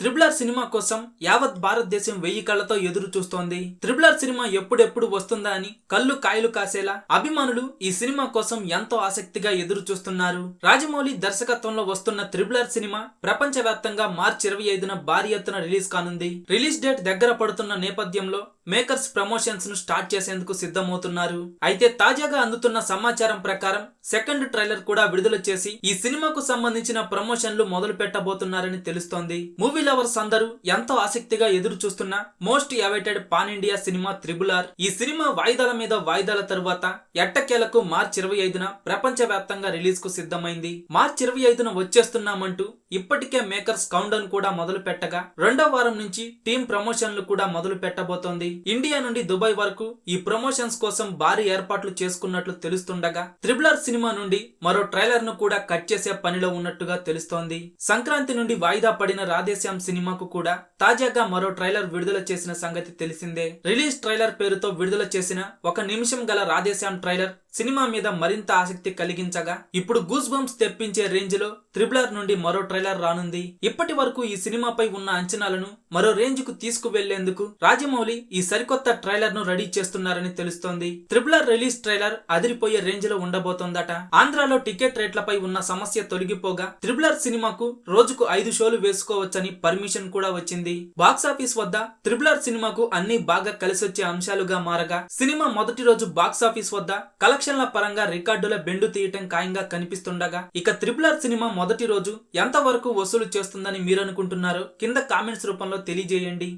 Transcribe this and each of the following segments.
Triple R cinema కోసం యావత్ భారతదేశం వెయ్యి కళ్ళతో ఎదురు చూస్తోంది. త్రిబులర్ సినిమా ఎప్పుడెప్పుడు వస్తుందా అని కళ్ళు కాయలు కాసేలా అభిమానులు ఈ సినిమా కోసం ఎంతో ఆసక్తిగా ఎదురు చూస్తున్నారు. రాజమౌళి దర్శకత్వంలో వస్తున్న త్రిబులర్ సినిమా ప్రపంచవ్యాప్తంగా మార్చి ఇరవై ఐదున భారీ ఎత్తున రిలీజ్ కానుంది. రిలీజ్ డేట్ దగ్గర పడుతున్న నేపథ్యంలో మేకర్స్ ప్రమోషన్స్ను స్టార్ట్ చేసేందుకు సిద్ధమవుతున్నారు. అయితే తాజాగా అందుతున్న సమాచారం ప్రకారం సెకండ్ ట్రైలర్ కూడా విడుదల చేసి ఈ సినిమాకు సంబంధించిన ప్రమోషన్లు మొదలు పెట్టబోతున్నారని తెలుస్తోంది. మూవీ లవర్స్ అందరూ ఎంతో ఆసక్తిగా ఎదురు చూస్తున్న మోస్ట్ అవైటెడ్ పాన్ ఇండియా సినిమా త్రిబుల్ ఆర్. ఈ సినిమా వాయిదాల మీద వాయిదాల తరువాత ఎట్టకేలకు మార్చి ఇరవై ఐదున ప్రపంచ వ్యాప్తంగా రిలీజ్కు సిద్ధమైంది. మార్చి ఇరవై ఐదున వచ్చేస్తున్నామంటూ ఇప్పటికే మేకర్స్ కౌంట్ కూడా మొదలు పెట్టగా రెండో వారం నుంచి టీం ప్రమోషన్లు కూడా మొదలు పెట్టబోతోంది. ఇండియా నుండి దుబాయ్ వరకు ఈ ప్రమోషన్స్ కోసం భారీ ఏర్పాట్లు చేసుకున్నట్లు తెలుస్తుండగా త్రిబులర్ సినిమా సినిమా నుండి మరో ట్రైలర్ను కూడా కట్ చేసే పనిలో ఉన్నట్టుగా తెలుస్తోంది. సంక్రాంతి నుండి వాయిదా పడిన రాధేశ్యామ్ సినిమాకు కూడా తాజాగా మరో ట్రైలర్ విడుదల చేసిన సంగతి తెలిసిందే. రిలీజ్ ట్రైలర్ పేరుతో విడుదల చేసిన ఒక నిమిషం గల రాధేశ్యామ్ ట్రైలర్ సినిమా మీద మరింత ఆసక్తి కలిగించగా ఇప్పుడు గూస్ బంప్స్ తెప్పించే రేంజ్లో త్రిబులర్ నుండి మరో ట్రైలర్ రానుంది. ఇప్పటి వరకు ఈ సినిమాపై ఉన్న అంచనాలను మరో రేంజ్కు తీసుకువెళ్ళేందుకు రాజమౌళి ఈ సరికొత్త ట్రైలర్ను రెడీ చేస్తున్నారని తెలుస్తోంది. త్రిబులర్ రిలీజ్ ట్రైలర్ అదిరిపోయే రేంజ్లో ఉండబోతోందట. ఆంధ్రాలో టికెట్ రేట్లపై ఉన్న సమస్య తొలగిపోగా త్రిబులర్ సినిమాకు రోజుకు ఐదు షోలు వేసుకోవచ్చని పర్మిషన్ కూడా వచ్చింది. బాక్సాఫీస్ వద్ద త్రిబులర్ సినిమాకు అన్ని బాగా కలిసొచ్చే అంశాలుగా మారగా సినిమా మొదటి రోజు బాక్సాఫీస్ వద్ద కలెక్షన్ కలెక్షన్ల పరంగా రికార్డుల బెండు తీయటం ఖాయంగా కనిపిస్తుండగా ఇక త్రిబులర్ సినిమా మొదటి రోజు ఎంత వరకు వసూలు చేస్తుందని మీరు అనుకుంటున్నారు కింద కామెంట్స్ రూపంలో తెలియజేయండి.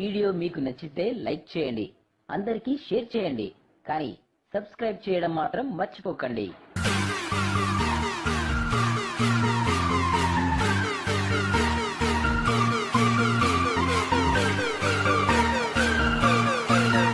వీడియో మీకు నచ్చితే లైక్ చేయండి అందరికీ షేర్ చేయండి కానీ సబ్స్క్రైబ్ చేయడం మాత్రం మర్చిపోకండి.